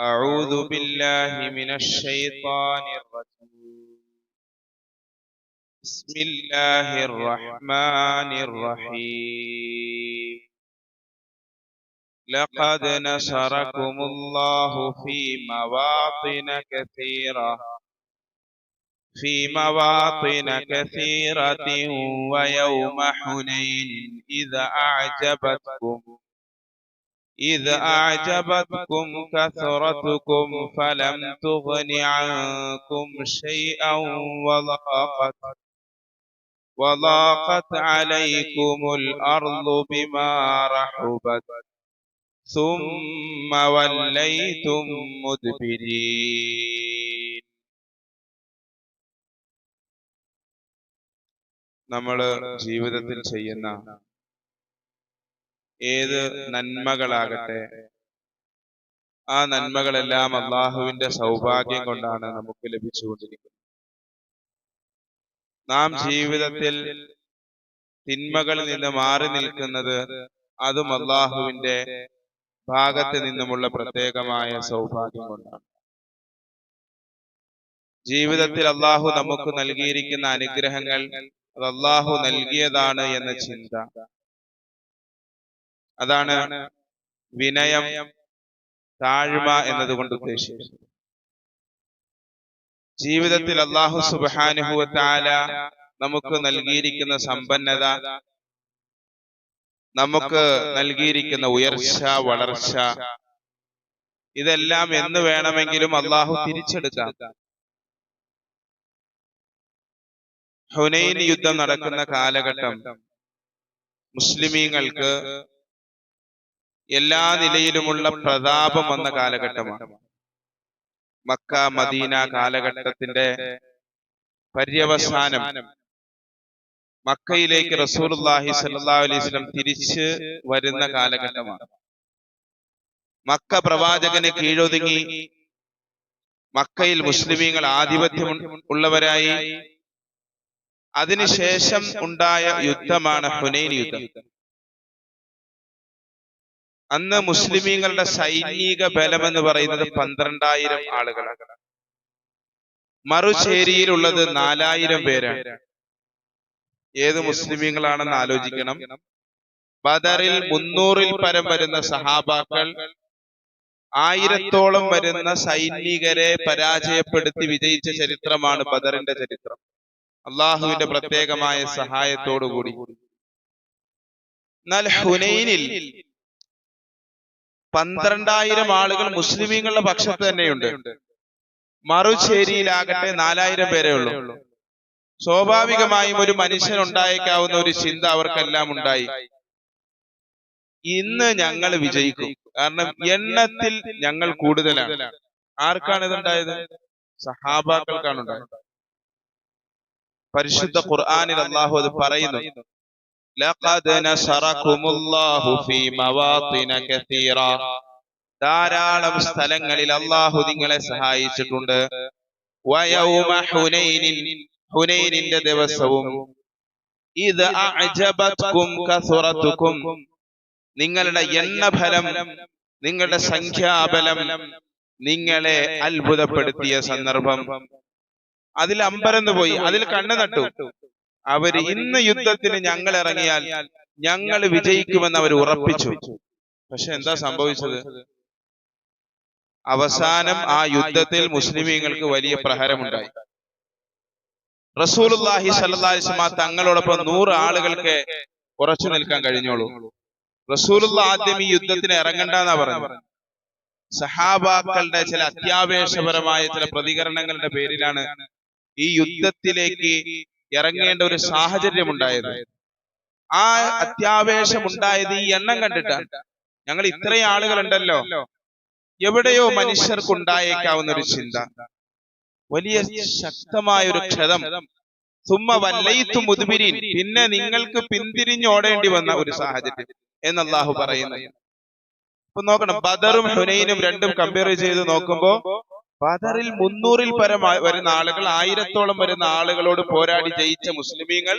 أعوذ بالله من الشيطان الرجيم. بسم الله الرحمن الرحيم. لقد نصركم الله في مواطن كثيرة. في مواطن كثيرة ويوم حنين إذا أعجبتكم. إذ أعجبتكم كثرتكم فلم تغن عنكم شيئا وضاقت وضاقت عليكم الأرض بما رحبت ثم وليتم مدبرين നമ്മൾ ജീവിതത്തിൽ ചെയ്യുന്ന ഏത് നന്മകളാകട്ടെ. ആ നന്മകളെല്ലാം അള്ളാഹുവിന്റെ സൗഭാഗ്യം കൊണ്ടാണ് നമുക്ക് ലഭിച്ചുകൊണ്ടിരിക്കുന്നത്. നാം ജീവിതത്തിൽ തിന്മകളിൽ നിന്ന് മാറി നിൽക്കുന്നത് അതും അള്ളാഹുവിന്റെ ഭാഗത്ത് നിന്നുമുള്ള പ്രത്യേകമായ സൗഭാഗ്യം കൊണ്ടാണ്. ജീവിതത്തിൽ അള്ളാഹു നമുക്ക് നൽകിയിരിക്കുന്ന അനുഗ്രഹങ്ങൾ അത് അള്ളാഹു നൽകിയതാണ് എന്ന ചിന്ത. അതാണ് വിനയം താഴ്മ എന്നതുകൊണ്ട് ഉദ്ദേശിച്ചത്. ജീവിതത്തിൽ അള്ളാഹു സുബാനുഭവത്താല നമുക്ക് നൽകിയിരിക്കുന്ന സമ്പന്നത നമുക്ക് നൽകിയിരിക്കുന്ന ഉയർച്ച വളർച്ച ഇതെല്ലാം എന്ന് വേണമെങ്കിലും അള്ളാഹു തിരിച്ചെടുക്കാം. ഹുനൈൻ യുദ്ധം നടക്കുന്ന കാലഘട്ടം മുസ്ലിമീങ്ങൾക്ക് എല്ലാ നിലയിലുമുള്ള പ്രതാപം വന്ന കാലഘട്ടമാണ്. മക്ക മദീന കാലഘട്ടത്തിന്റെ പര്യവസാനം. മക്കയിലേക്ക് റസൂലുള്ളാഹി സല്ലല്ലാഹു അലൈഹി വസല്ലം തിരിച്ച് വരുന്ന കാലഘട്ടമാണ്. മക്ക പ്രവാചകന് കീഴൊതുങ്ങി മക്കയിൽ മുസ്ലിമീങ്ങൾ ആധിപത്യം ഉള്ളവരായി. അതിനുശേഷം ഉണ്ടായ യുദ്ധമാണ് ഹുനൈൻ യുദ്ധം. അന്ന് മുസ്ലിമീങ്ങളുടെ സൈനിക ബലം എന്ന് പറയുന്നത് പന്ത്രണ്ടായിരം ആളുകളാണ്. മറുചേരിയിലുള്ളത് നാലായിരം പേരാണ്. ഏത് മുസ്ലിമീങ്ങളാണെന്ന് ആലോചിക്കണം. ബദറിൽ മുന്നൂറിൽ പരം വരുന്ന സഹാബാക്കൾ ആയിരത്തോളം വരുന്ന സൈനികരെ പരാജയപ്പെടുത്തി വിജയിച്ച ചരിത്രമാണ് ബദറിന്റെ ചരിത്രം. അള്ളാഹുവിന്റെ പ്രത്യേകമായ സഹായത്തോടുകൂടി. എന്നാൽ ഹുനൈനിൽ പന്ത്രണ്ടായിരം ആളുകൾ മുസ്ലിമീങ്ങളുടെ പക്ഷത്ത് തന്നെയുണ്ട്. മറുചേരിയിലാകട്ടെ നാലായിരം പേരെ ഉള്ളൂ. സ്വാഭാവികമായും ഒരു മനുഷ്യൻ ഉണ്ടായേക്കാവുന്ന ഒരു ചിന്ത അവർക്കെല്ലാം ഉണ്ടായി. ഇന്ന് ഞങ്ങൾ വിജയിക്കും. കാരണം എണ്ണത്തിൽ ഞങ്ങൾ കൂടുതലാണ്. ആർക്കാണ് ഇതുണ്ടായത്? സഹാബാക്കൾക്കാണ് ഉണ്ടായത്. പരിശുദ്ധ ഖുർആാനിൽ അള്ളാഹു അത് പറയുന്നു. ലഖദ് നസറകുമുല്ലാഹു ഫീ മവാത്തിന കസീറ ധാരാളം സ്ഥലങ്ങളിൽ അല്ലാഹു നിങ്ങളെ സഹായിച്ചിട്ടുണ്ട്. വയൗമ ഹുനൈനിൻ ഹുനൈനിന്റെ ദിവസവും. ഇത് അഅജബത്കും കസുറത്തുക്കും. നിങ്ങളുടെ എണ്ണഫലം നിങ്ങളുടെ സംഖ്യാബലം നിങ്ങളെ അത്ഭുതപ്പെടുത്തിയ സന്ദർഭം. അതിൽ അമ്പരന്ന് പോയി അതിൽ കണ്ണു നട്ടു അവർ ഇന്ന് യുദ്ധത്തിന് ഞങ്ങൾ ഇറങ്ങിയാൽ ഞങ്ങൾ വിജയിക്കുമെന്ന് അവർ ഉറപ്പിച്ചു. പക്ഷെ എന്താ സംഭവിച്ചത്? അവസാനം ആ യുദ്ധത്തിൽ മുസ്ലിമീങ്ങൾക്ക് വലിയ പ്രഹരമുണ്ടായി. റസൂലുല്ലാഹി സല്ലാസ്മ തങ്ങളോടൊപ്പം നൂറ് ആളുകൾക്ക് ഉറച്ചു നിൽക്കാൻ കഴിഞ്ഞോളൂ. റസൂലുള്ള ആദ്യം ഈ യുദ്ധത്തിന് ഇറങ്ങണ്ടെന്നാ പറഞ്ഞു സഹാബാക്കളുടെ ചില അത്യാവേശപരമായ ചില പ്രതികരണങ്ങളുടെ പേരിലാണ് ഈ യുദ്ധത്തിലേക്ക് ഇറങ്ങേണ്ട ഒരു സാഹചര്യം ഉണ്ടായത് ആ അത്യാവേശം ഉണ്ടായത് ഈ എണ്ണം കണ്ടിട്ട് ഞങ്ങൾ ഇത്രയും ആളുകളുണ്ടല്ലോ. എവിടെയോ മനുഷ്യർക്ക് ഉണ്ടായേക്കാവുന്ന ഒരു ചിന്ത. വലിയ ശക്തമായ ഒരു ക്ഷതം. സുമ്മ വല്ലയിത്തു മുതുപിരിൻ പിന്നെ നിങ്ങൾക്ക് പിന്തിരിഞ്ഞോടേണ്ടി വന്ന ഒരു സാഹചര്യം എന്ന് അള്ളാഹു പറയുന്നു. ഇപ്പൊ നോക്കണം. ബദറും ഹുനൈനും രണ്ടും കമ്പയർ ചെയ്ത് നോക്കുമ്പോ ബദറിൽ മുന്നൂറിൽ പരം വരുന്ന ആളുകൾ ആയിരത്തോളം വരുന്ന ആളുകളോട് പോരാടി ജയിച്ച മുസ്ലിമീങ്ങൾ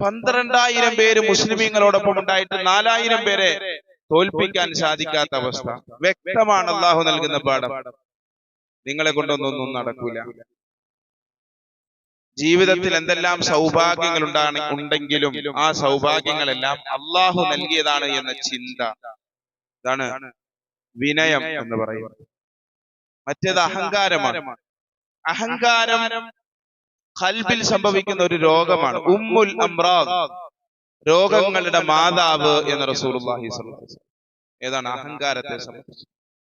പന്ത്രണ്ടായിരം പേര് മുസ്ലിമീങ്ങളോടൊപ്പം ഉണ്ടായിട്ട് നാലായിരം പേരെ തോൽപ്പിക്കാൻ സാധിക്കാത്ത അവസ്ഥ. വ്യക്തമാണ് അള്ളാഹു നൽകുന്ന പാഠം. നിങ്ങളെ കൊണ്ടൊന്നൊന്നും നടക്കൂല. ജീവിതത്തിൽ എന്തെല്ലാം സൗഭാഗ്യങ്ങൾ ഉണ്ടാണ് ഉണ്ടെങ്കിലും ആ സൗഭാഗ്യങ്ങളെല്ലാം അള്ളാഹു നൽകിയതാണ് എന്ന ചിന്ത. ഇതാണ് വിനയം എന്ന് പറയുന്നത്. മറ്റേത് അഹങ്കാരമാണ്. അഹങ്കാരം കൽബിൽ സംഭവിക്കുന്ന ഒരു രോഗമാണ്. ഉമ്മുൽ അമ്രാദ് രോഗങ്ങളുടെ മാതാവ് എന്ന് റസൂലുള്ളാഹി. ഏതാണ് അഹങ്കാരത്തെ സംബന്ധിച്ച്?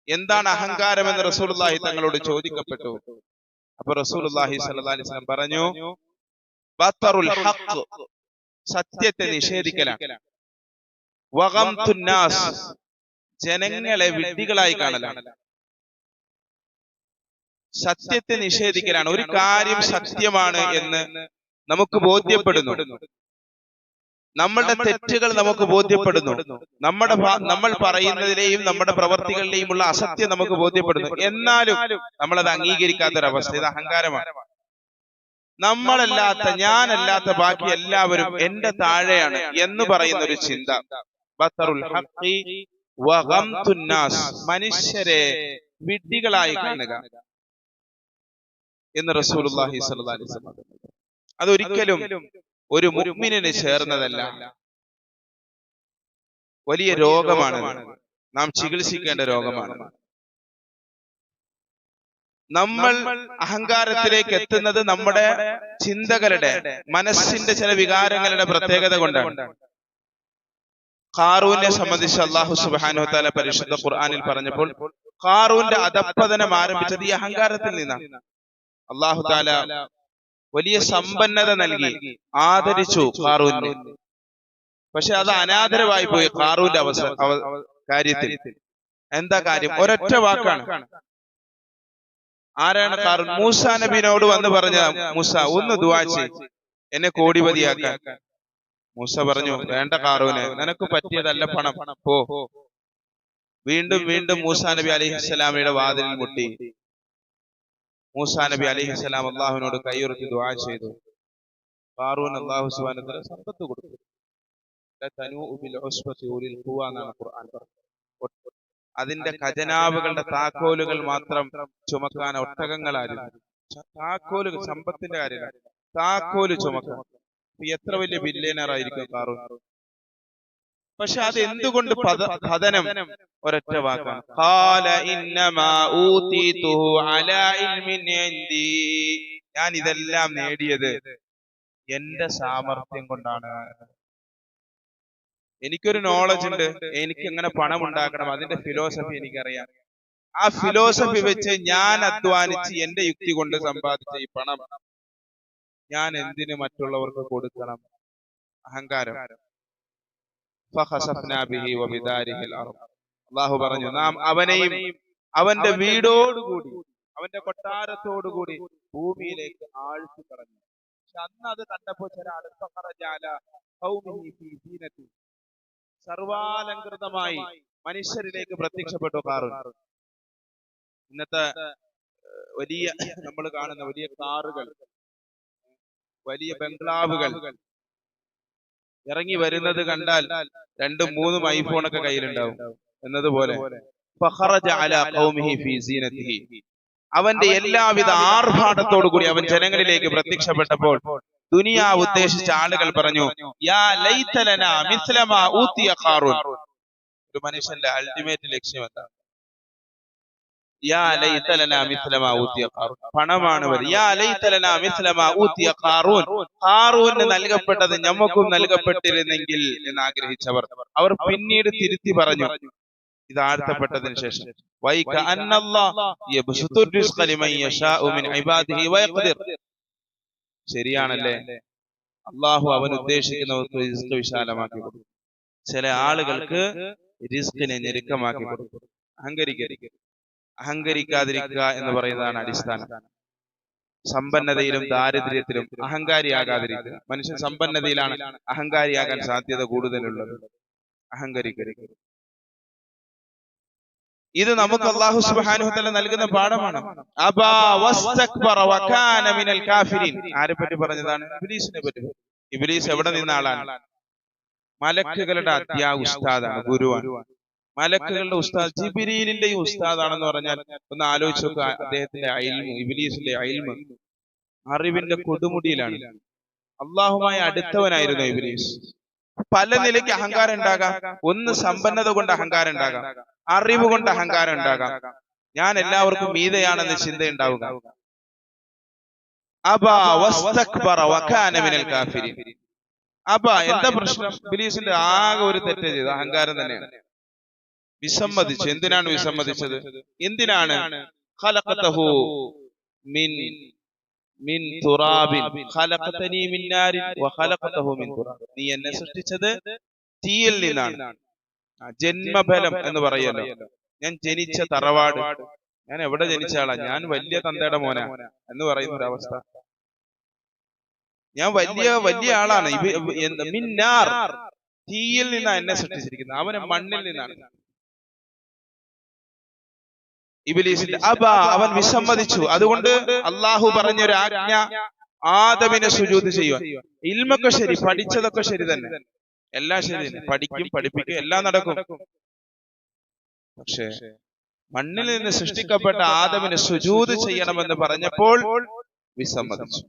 എന്താണ് അഹങ്കാരം എന്ന് റസൂലുള്ളാഹി തങ്ങളോട് ചോദിക്കപ്പെട്ടു? അപ്പൊ റസൂലുള്ളാഹി സ്വല്ലല്ലാഹി അലൈഹി വസല്ലം പറഞ്ഞു ബത്തറുൽ ഹഖ് സത്യത്തെ നിഷേധിക്കലാണ്. വഗംതുന്നാസ് ജനങ്ങളെ വിഡ്ഢികളായി കാണലാണ്. സത്യത്തെ നിഷേധിക്കലാണ്. ഒരു കാര്യം സത്യമാണ് എന്ന് നമുക്ക് ബോധ്യപ്പെടുന്നു. നമ്മളുടെ തെറ്റുകൾ നമുക്ക് ബോധ്യപ്പെടുന്നു. നമ്മുടെ നമ്മൾ പറയുന്നതിലെയും നമ്മുടെ പ്രവർത്തികളിലെയും ഉള്ള അസത്യം നമുക്ക് ബോധ്യപ്പെടുന്നു. എന്നാലും നമ്മളത് അംഗീകരിക്കാത്തൊരവസ്ഥ ഇത് അഹങ്കാരമാണ്. നമ്മളല്ലാത്ത ഞാനല്ലാത്ത ബാക്കി എല്ലാവരും എന്റെ താഴെയാണ് എന്ന് പറയുന്ന ഒരു ചിന്ത. മനുഷ്യരെ വിഡ്ഢികളായി കാണുക. എന്ന് റസൂലുള്ളാഹി സ്വല്ലല്ലാഹി അലൈഹി വസല്ലം അതൊരിക്കലും ഒരു മുഅ്മിനിന് ചേർന്നതല്ല. വലിയ രോഗമാണ് നാം ചികിത്സിക്കേണ്ട രോഗമാണ്. നമ്മൾ അഹങ്കാരത്തിലേക്ക് എത്തുന്നത് നമ്മുടെ ചിന്തകളുടെ മനസ്സിന്റെ ചില വികാരങ്ങളുടെ പ്രത്യേകത കൊണ്ടാണ്. കാറൂനെ സംബന്ധിച്ച് അള്ളാഹു സുബ്ഹാനഹു വതആല പരിശുദ്ധ ഖുർആാനിൽ പറഞ്ഞപ്പോൾ കാറൂന്റെ അധപ്പതനം ആരംഭിച്ചത് ഈ അഹങ്കാരത്തിൽ നിന്നാണ്. അള്ളാഹു താല വലിയ സമ്പന്നത നൽകി ആദരിച്ചു ഖാറൂനെ പക്ഷെ അത് അനാദരവായി പോയി കാറൂന്റെ അവസര അവ- കാര്യത്തിൽ. എന്താ കാര്യം? ഒരൊറ്റ വാക്കാണ്. ആരാണ് ഖാറൂൻ? മൂസ നബിനോട് വന്ന് പറഞ്ഞ മൂസ ഒന്ന് ദുആ ചെയ് എന്നെ കോടിപതിയാക്കാൻ മൂസ പറഞ്ഞു വേണ്ട കാറൂന് നിനക്ക് പറ്റിയതല്ല പണം. പോ. വീണ്ടും വീണ്ടും മൂസ നബി അലിഹിസ്സലാമിയുടെ വാതിലിൽ മുട്ടി. മൂസാ നബി അലൈഹി സ്വലാം അള്ളാഹുവിനോട് കൈയുറത്തി ദുആ ചെയ്തു. ഫാറൂൻ അള്ളാഹു സുബാനത്തിന് സമ്പത്ത് കൊടുത്തു. എന്നാണ് ഖുർആൻ അതിന്റെ ഖജനാവുകളുടെ താക്കോലുകൾ മാത്രം ചുമക്കാൻ ഒട്ടകങ്ങളായിരുന്നു. താക്കോലുകൾ സമ്പത്തിന്റെ കാര്യമാണ് താക്കോൽ ചുമക്കാൻ എത്ര വലിയ ബില്യനർ ഫാറൂൻ പക്ഷെ അത് എന്തുകൊണ്ട് പത- പതനം ഒരൊറ്റ വാക്കാണ് ഞാൻ ഇതെല്ലാം നേടിയത് എന്റെ സാമർഥ്യം കൊണ്ടാണ്. എനിക്കൊരു നോളജ് ഉണ്ട്. എനിക്ക് എങ്ങനെ പണം ഉണ്ടാക്കണം? അതിന്റെ ഫിലോസഫി എനിക്കറിയാം. ആ ഫിലോസഫി വെച്ച് ഞാൻ അധ്വാനിച്ച് എന്റെ യുക്തി കൊണ്ട് സമ്പാദിച്ച ഈ പണം ഞാൻ എന്തിന് മറ്റുള്ളവർക്ക് കൊടുക്കണം? അഹങ്കാരം. അള്ളാഹു പറഞ്ഞു നാം അവനെയും അവന്റെ വീടോടുകൂടി അവന്റെ കൊട്ടാരത്തോടുകൂടി ഭൂമിയിലേക്ക് ആഴ്ച പറഞ്ഞു. പക്ഷെ അന്ന് അത് കണ്ടപ്പോ ചില അടുപ്പറജാല സർവാലങ്കൃതമായി മനുഷ്യരിലേക്ക് പ്രത്യക്ഷപ്പെട്ടു കാറും ഇന്നത്തെ വലിയ നമ്മൾ കാണുന്ന വലിയ കാറുകൾ. വലിയ ബംഗ്ലാവുകൾ. ഇറങ്ങി വരുന്നത് കണ്ടാൽ രണ്ടും മൂന്നും ഐഫോണൊക്കെ കയ്യിലുണ്ടാവും. എന്നതുപോലെ. അവന്റെ എല്ലാവിധ ആർഭാടത്തോടു കൂടി അവൻ ജനങ്ങളിലേക്ക് പ്രത്യക്ഷപ്പെട്ടപ്പോൾ ദുനിയാവ് ഉദ്ദേശിച്ച ആളുകൾ പറഞ്ഞു യാ ലൈതലന മിസ്ലമാ ഊതിയ ഖാറൂൻ. ഒരു മനുഷ്യന്റെ അൾട്ടിമേറ്റ് ലക്ഷ്യം എന്താണ് പണമാണ് നൽകപ്പെട്ടത് ഞമ്മക്കും നൽകപ്പെട്ടിരുന്നെങ്കിൽ എന്ന് ആഗ്രഹിച്ചവർ അവർ പിന്നീട് തിരുത്തി പറഞ്ഞു. ഇത് ആഴ്ത്തപ്പെട്ടതിന് ശേഷം. ശരിയാണല്ലേ അള്ളാഹു അവൻ ഉദ്ദേശിക്കുന്നവർക്ക് റിസ്ക് വിശാലമാക്കി കൊടുക്കും. ചില ആളുകൾക്ക് റിസ്കിനെ ഞെരുക്കമാക്കി കൊടുക്കും. അഹങ്കരിക്കരുത്. അഹങ്കരിക്കാതിരിക്കുക എന്ന് പറയുന്നതാണ് അടിസ്ഥാനം. സമ്പന്നതയിലും ദാരിദ്ര്യത്തിലും അഹങ്കാരിയാകാതിരിക്കുക. മനുഷ്യൻ സമ്പന്നതയിലാണ് അഹങ്കാരിയാകാൻ സാധ്യത കൂടുതലുള്ളത്. അഹങ്കരിക്കരുത്. ഇത് നമുക്ക് അള്ളാഹു സുബ്ഹാനഹു വതആല നൽകുന്ന പാഠമാണ്. ആരെ പറ്റി പറഞ്ഞതാണ്? ഇബിലീസിനെ പറ്റി ഇബിലീസ് എവിടെ നിന്ന ആളാണ് മലക്കുകളുടെ അത്യാ ഉസ്താദാണ് ഗുരുവാണ്. മലക്കുകളുടെ ഉസ്താദ് ജിബിരിയിലിന്റെയും ഉസ്താദാണെന്ന് പറഞ്ഞാൽ ഒന്ന് ആലോചിച്ച് നോക്കുക അദ്ദേഹത്തിന്റെ അയൽമ ഇബിലീസിന്റെ അയൽമ. അറിവിന്റെ കൊടുമുടിയിലാണ്. അള്ളാഹുമായി അടുത്തവനായിരുന്നു ഇബിലീസ്. പല നിലയ്ക്ക് അഹങ്കാരം ഉണ്ടാകാം. ഒന്ന് സമ്പന്നത കൊണ്ട് അഹങ്കാരം ഉണ്ടാകാം. അറിവ് കൊണ്ട് അഹങ്കാരം ഉണ്ടാകാം. ഞാൻ എല്ലാവർക്കും മീതയാണെന്ന് മിനൽ കാഫിരീൻ. അബ എന്താ പ്രശ്നം? ഇബ്ലീസിന്റെ ആകെ ഒരു തെറ്റ് ചെയ്തു. അഹങ്കാരം തന്നെയാണ്. വിസമ്മതിച്ചു. എന്തിനാണ് വിസമ്മതിച്ചത്? എന്തിനാണ്? മിൻ മിൻ തുറാബിൻ. മിൻ നാരിൻ മിൻ തുറാബ് നീ എന്നെ സൃഷ്ടിച്ചത് തീയിൽ നിന്നാണ്. ജന്മഫലം എന്ന് പറയല്ലോ. ഞാൻ ജനിച്ച തറവാട്. ഞാൻ എവിടെ ജനിച്ച ആളാ? ഞാൻ വലിയ തന്തയുടെ മോനാ എന്ന് പറയുന്ന ഒരു അവസ്ഥ. ഞാൻ വലിയ വലിയ ആളാണ്. മിന്നാർ തീയിൽ നിന്നാണ് എന്നെ സൃഷ്ടിച്ചിരിക്കുന്നത്. അവനെ മണ്ണിൽ നിന്നാണ്. ഇബിലീസിന്റെ അബ അവൻ വിസമ്മതിച്ചു. അതുകൊണ്ട് അള്ളാഹു പറഞ്ഞൊരു ആജ്ഞ ആദമിനെ സുജൂത് ചെയ്യുവാൻ. ഇൽമൊക്കെ ശരി പഠിച്ചതൊക്കെ ശരി തന്നെ. എല്ലാം ശരി തന്നെ പഠിക്കും പഠിപ്പിക്കും എല്ലാം നടക്കും. പക്ഷേ മണ്ണിൽ നിന്ന് സൃഷ്ടിക്കപ്പെട്ട ആദമിനെ സുജൂത് ചെയ്യണമെന്ന് പറഞ്ഞപ്പോൾ വിസമ്മതിച്ചു.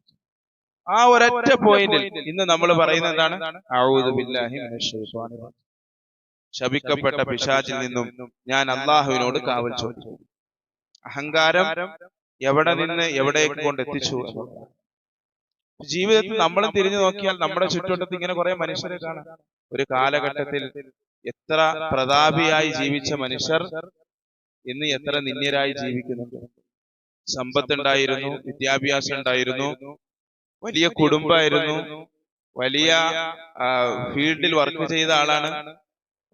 ആ ഒരൊറ്റ പോയിന്റിൽ ഇന്ന് നമ്മൾ പറയുന്ന എന്താണ്. ശപിക്കപ്പെട്ട പിശാചിൽ നിന്നും ഞാൻ അള്ളാഹുവിനോട് കാവൽ ചോദിച്ചു അഹങ്കാരം എവിടെ നിന്ന് എവിടേക്ക് കൊണ്ട് എത്തിച്ചു. ജീവിതത്തിൽ നമ്മൾ തിരിഞ്ഞു നോക്കിയാൽ നമ്മുടെ ചുറ്റുവട്ടത്ത് ഇങ്ങനെ കുറെ മനുഷ്യരെ കാണാം. ഒരു കാലഘട്ടത്തിൽ എത്ര പ്രതാപിയായി ജീവിച്ച മനുഷ്യർ ഇന്ന് എത്ര നിന്ദ്യരായി ജീവിക്കുന്നുണ്ട് സമ്പത്തുണ്ടായിരുന്നു വിദ്യാഭ്യാസം ഉണ്ടായിരുന്നു വലിയ കുടുംബമായിരുന്നു വലിയ ഫീൽഡിൽ വർക്ക് ചെയ്ത ആളാണ്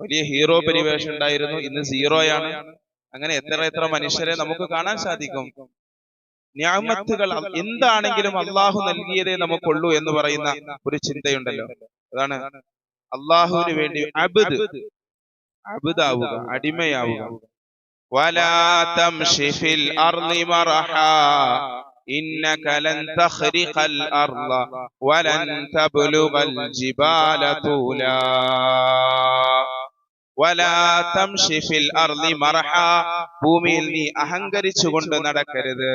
വലിയ ഹീറോ പരിവേഷം ഉണ്ടായിരുന്നു ഇന്ന് സീറോയാണ്. അങ്ങനെ എത്ര എത്ര മനുഷ്യരെ നമുക്ക് കാണാൻ സാധിക്കും? ഞാമത്തുകൾ എന്താണെങ്കിലും അള്ളാഹു നൽകിയതേ നമുക്കുള്ളൂ എന്ന് പറയുന്ന ഒരു ചിന്തയുണ്ടല്ലോ. അതാണ് അള്ളാഹുവിന് വേണ്ടി അബുദ് അബുദാവുക അടിമയാവുക. ൂല ഭൂമിയിൽ നീ അഹങ്കരിച്ചുകൊണ്ട് നടക്കരുത്.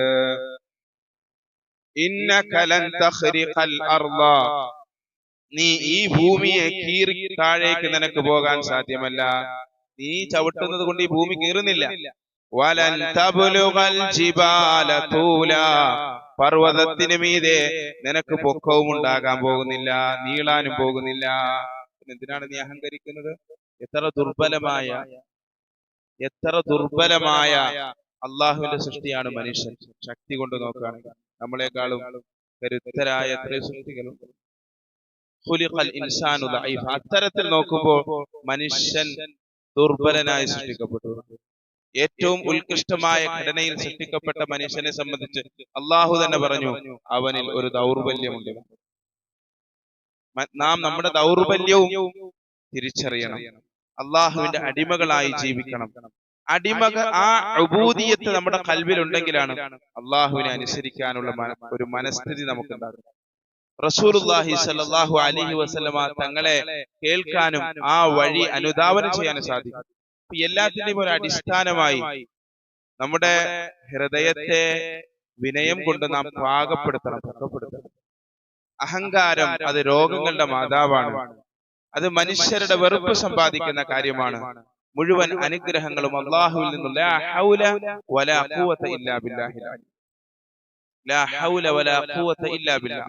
നീ ഈ ഭൂമിയെ കീറി താഴേക്ക് നിനക്ക് പോകാൻ സാധ്യമല്ല. നീ ചവിട്ടുന്നത് കൊണ്ട് ഈ ഭൂമി കീറുന്നില്ല. പർവതത്തിന് മീതെ നിനക്ക് പൊക്കവും ഉണ്ടാകാൻ പോകുന്നില്ല. നീളാനും പോകുന്നില്ല. എന്തിനാണ് നീ അഹങ്കരിക്കുന്നത്? എത്ര ദുർബലമായ എത്ര ദുർബലമായ അള്ളാഹുവിന്റെ സൃഷ്ടിയാണ് മനുഷ്യൻ. ശക്തി കൊണ്ട് നോക്കുകയാണെങ്കിൽ നമ്മളെക്കാളും കരുത്തരായ എത്ര സൃഷ്ടികളും. അത്തരത്തിൽ നോക്കുമ്പോൾ മനുഷ്യൻ ദുർബലനായി സൃഷ്ടിക്കപ്പെട്ടു. ഏറ്റവും ഉത്കൃഷ്ടമായ ഘടനയിൽ സൃഷ്ടിക്കപ്പെട്ട മനുഷ്യനെ സംബന്ധിച്ച് അള്ളാഹു തന്നെ പറഞ്ഞു അവനിൽ ഒരു ദൗർബല്യമുണ്ട്. നാം നമ്മുടെ ദൗർബല്യവും തിരിച്ചറിയണം. അള്ളാഹുവിന്റെ അടിമകളായി ജീവിക്കണം. അടിമക ആ അബൂദിയത്ത് നമ്മുടെ കൽവിലുണ്ടെങ്കിലാണ് അള്ളാഹുവിനെ അനുസരിക്കാനുള്ള ഒരു മനസ്ഥിതി നമുക്ക് റസൂലുള്ളാഹി സല്ലല്ലാഹു അലൈഹി വസല്ലമ തങ്ങളെ കേൾക്കാനും ആ വഴി അനുധാവനം ചെയ്യാനും സാധിക്കും. എല്ലാത്തിന്റെയും ഒരു അടിസ്ഥാനമായി നമ്മുടെ ഹൃദയത്തെ വിനയം കൊണ്ട് നാം പാകപ്പെടുത്തണം. പാകപ്പെടുത്തണം. അഹങ്കാരം അത് രോഗങ്ങളുടെ മാതാവാണ്. അത് മനുഷ്യരുടെ വെറുപ്പ് സമ്പാദിക്കുന്ന കാര്യമാണ്. മുഴുവൻ അനുഗ്രഹങ്ങളും അള്ളാഹുവിൽ നിന്നുള്ള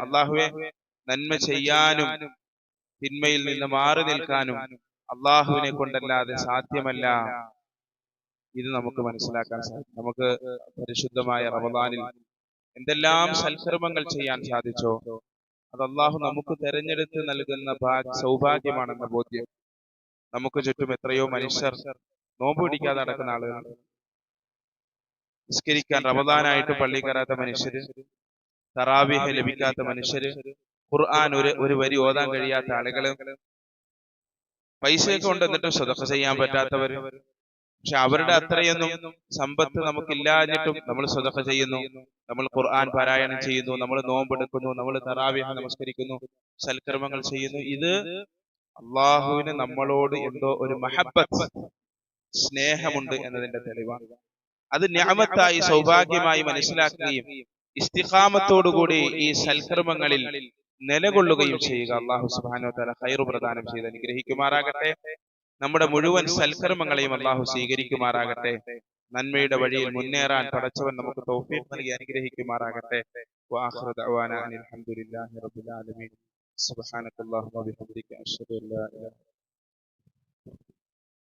അള്ളാഹുവെ നന്മ ചെയ്യാനും തിന്മയിൽ നിന്ന് മാറി നിൽക്കാനും അള്ളാഹുവിനെ കൊണ്ടല്ലാതെ സാധ്യമല്ല. ഇത് നമുക്ക് മനസ്സിലാക്കാൻ സാധിക്കും. നമുക്ക് പരിശുദ്ധമായ റമദാനിൽ എന്തെല്ലാം സൽക്കർമ്മങ്ങൾ ചെയ്യാൻ സാധിച്ചോ? അത് അള്ളാഹു നമുക്ക് തെരഞ്ഞെടുത്ത് നൽകുന്ന ഭാഗ്യ സൗഭാഗ്യമാണെന്ന ബോധ്യം. നമുക്ക് ചുറ്റും എത്രയോ മനുഷ്യർ നോമ്പ് പിടിക്കാതെ നടക്കുന്ന ആളുകൾ. നിസ്കരിക്കാൻ റമദാനായിട്ട് പള്ളി കയറാത്ത മനുഷ്യര് തറാവിഹ ലഭിക്കാത്ത മനുഷ്യര് ഖുർആൻ ഒരു ഒരു വരി ഓതാൻ കഴിയാത്ത ആളുകൾ പൈസയൊക്കെ ഉണ്ട് എന്നിട്ടും ചെയ്യാൻ പറ്റാത്തവര് പക്ഷെ അവരുടെ അത്രയൊന്നും സമ്പത്ത് നമുക്കില്ലാഞ്ഞിട്ടും നമ്മൾ സ്വതക്ക ചെയ്യുന്നു. നമ്മൾ ഖുർആൻ പാരായണം ചെയ്യുന്നു. നമ്മൾ നോമ്പെടുക്കുന്നു നമ്മൾ തറാവിഹ നമസ്കരിക്കുന്നു. സൽക്കർമ്മങ്ങൾ ചെയ്യുന്നു. ഇത് അള്ളാഹുവിന് നമ്മളോട് എന്തോ ഒരു മഹബത്ത്? സ്നേഹമുണ്ട് എന്നതിന്റെ തെളിവാണ്. അത് ഞാമത്തായി സൗഭാഗ്യമായി മനസ്സിലാക്കുകയും ഇസ്തിഖാമത്തോടുകൂടി ഈ സൽക്കർമ്മങ്ങളിൽ നിലകൊള്ളുകയും ചെയ്യുക. അള്ളാഹു സുബാനോ തല ഹൈറു പ്രദാനം ചെയ്ത് അനുഗ്രഹിക്കുമാറാകട്ടെ. നമ്മുടെ മുഴുവൻ സൽക്കർമ്മങ്ങളെയും അള്ളാഹു സ്വീകരിക്കുമാറാകട്ടെ. നന്മയുടെ വഴിയിൽ മുന്നേറാൻ പടച്ചവൻ നമുക്ക് നൽകി അനുഗ്രഹിക്കുമാറാകട്ടെ.